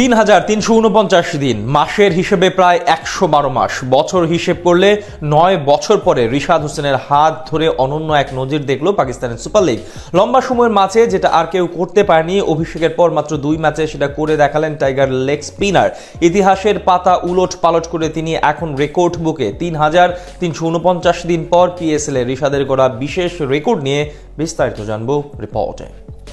তিন হাজার তিনশো উনপঞ্চাশ দিন। মাসের হিসেবে প্রায় একশো বারো মাস। বছর হিসেব করলে নয় বছর পরে রিশাদ হোসেনের হাত ধরে অনন্য এক নজির দেখল পাকিস্তানের সুপার লিগ। লম্বা সময়ের মাঝে যেটা আর কেউ করতে পারেনি, অভিষেকের পর মাত্র দুই ম্যাচে সেটা করে দেখালেন টাইগার লেগ স্পিনার। ইতিহাসের পাতা উলট পালট করে তিনি এখন রেকর্ড বুকে। তিন হাজার তিনশো উনপঞ্চাশ দিন পর পিএসএল এ রিশাদের গড়া বিশেষ রেকর্ড নিয়ে বিস্তারিত জানব রিপোর্টে।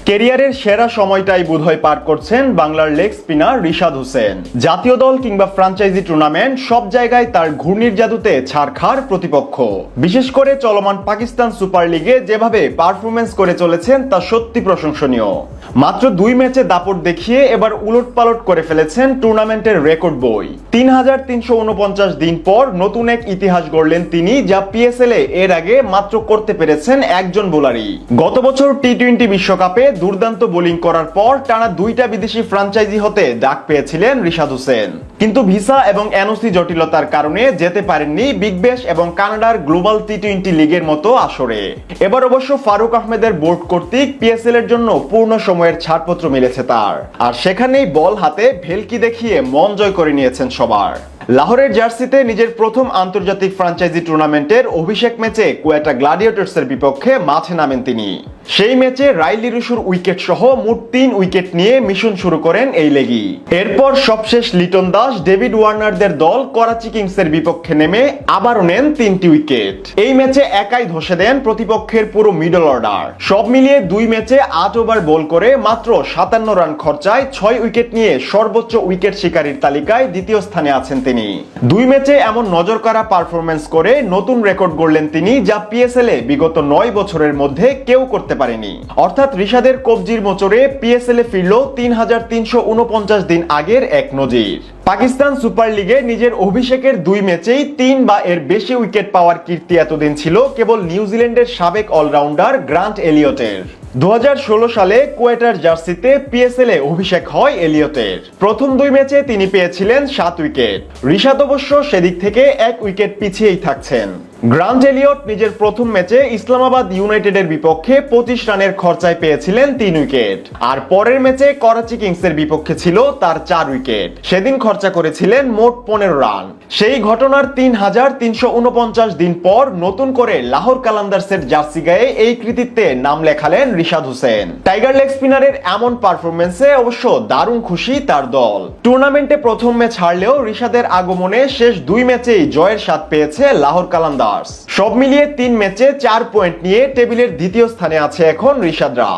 কেরিয়ারের সেরা সময়টাই বোধহয় পার করছেন বাংলার লেগ স্পিনার রিশাদ হোসেন। জাতীয় দল কিংবা ফ্রাঞ্চাইজি টুর্নামেন্ট সব জায়গায় তার ঘূর্ণির জাদুতে ছাড়খার প্রতিপক্ষ। বিশেষ করে চলমান পাকিস্তান সুপার লিগে যেভাবে পারফরমেন্স করে চলেছেন তা সত্যি প্রশংসনীয়। মাত্র দুই ম্যাচে দাপট দেখিয়ে এবার উলট পালট করে ফেলেছেন টুর্নামেন্টের রেকর্ড বই। তিন হাজার তিনশো উনপঞ্চাশ দিন পর নতুন এক ইতিহাস গড়লেন তিনি, যা পিএসএল এর আগে মাত্র করতে পেরেছেন একজন বোলারই। গত বছর টি টোয়েন্টি বিশ্বকাপে দুর্দান্ত বোলিং করার পর টানা দুইটা বিদেশি ফ্রাঞ্চাইজি হতে ডাক পেয়েছিলেন রিশাদ হোসেন। কিন্তু ভিসা এবং এনওসি জটিলতার কারণে যেতে পারেননি বিগ ব্যাশ এবং কানাডার গ্লোবাল টি টোয়েন্টি লিগের মতো আসরে। এবার অবশ্য ফারুক আহমেদের বোর্ড কর্তৃক পিএসএল এর জন্য পূর্ণ সময়ের ছাড়পত্র মিলেছে তার। আর সেখানেই বল হাতে ভেলকি দেখিয়ে মন জয় করে নিয়েছেন সবার। লাহোরের জার্সিতে নিজের প্রথম আন্তর্জাতিক ফ্রাঞ্চাইজি টুর্নামেন্টের অভিষেক ম্যাচে কোয়েটা গ্লাডিয়েটর্সের বিপক্ষে মাঠে নামেন তিনি। সেই ম্যাচে রাইলি রুশুর উইকেট সহ মোট তিন উইকেট নিয়ে মিশন শুরু করেন এই লেগি। এরপর সবশেষ লিটন দাস, ডেভিড ওয়ার্নারদের দল করাচি কিংসের বিপক্ষে নেমে আবারও নেন তিনটি উইকেট। এই ম্যাচে একাই ধসে দেন প্রতিপক্ষের পুরো মিডল অর্ডার। সব মিলিয়ে দুই ম্যাচে আট ওভার বল করে মাত্র সাতান্ন রান খরচায় ছয় উইকেট নিয়ে সর্বোচ্চ উইকেট শিকারীর তালিকায় দ্বিতীয় স্থানে আছেন তিনি। দুই ম্যাচে এমন নজর কাড়া পারফরমেন্স করে নতুন রেকর্ড গড়লেন তিনি, যা পিএসএল এ বিগত নয় বছরের মধ্যে কেউ করতে পারেনি। অর্থাৎ ঋষাদের কবজির মোচরে পিএসএল এ ফিরল তিন হাজার তিনশো উনপঞ্চাশ দিন আগের এক নজির। পাকিস্তান সুপার লিগে নিজের অভিষেকের দুই ম্যাচেই তিন বা এর বেশি উইকেট পাওয়ার কীর্তি এতদিন ছিল কেবল নিউজিল্যান্ডের সাবেক অলরাউন্ডার গ্রান্ট এলিয়টের। দু সালে কোয়েটার জার্সিতে পিএসএল এ অভিষেক হয় এলিয়টের। প্রথম দুই ম্যাচে তিনি পেয়েছিলেন সাত উইকেট। ঋষাদ অবশ্য সেদিক থেকে এক উইকেট পিছিয়েই থাকছেন। গ্রান্ট এলিয়ট নিজের প্রথম ম্যাচে ইসলামাবাদ ইউনাইটেডের বিপক্ষে পঁচিশ রানের খরচায় পেয়েছিলেন তিন উইকেট। আর পরের ম্যাচে করাচি কিংসের বিপক্ষে ছিল তার চার উইকেট। সেদিন খরচা করেছিলেন মোট পনেরো রান। সেই ঘটনার তিন হাজার তিনশো উনপঞ্চাশ দিন পর নতুন করে লাহোর কালান্দার্সের জার্সি গায়ে এই কৃতিত্বে নাম লেখালেন রিশাদ হোসেন। টাইগার লেগ স্পিনারের এমন পারফরমেন্সে অবশ্য দারুণ খুশি তার দল। টুর্নামেন্টে প্রথম ম্যাচ হারলেও রিশাদের আগমনে শেষ দুই ম্যাচেই জয়ের স্বাদ পেয়েছে লাহোর কালান্দার্স সব মিলিয়ে তিন ম্যাচে চার পয়েন্ট নিয়ে টেবিলের দ্বিতীয় স্থানে আছে এখন রিশাদরা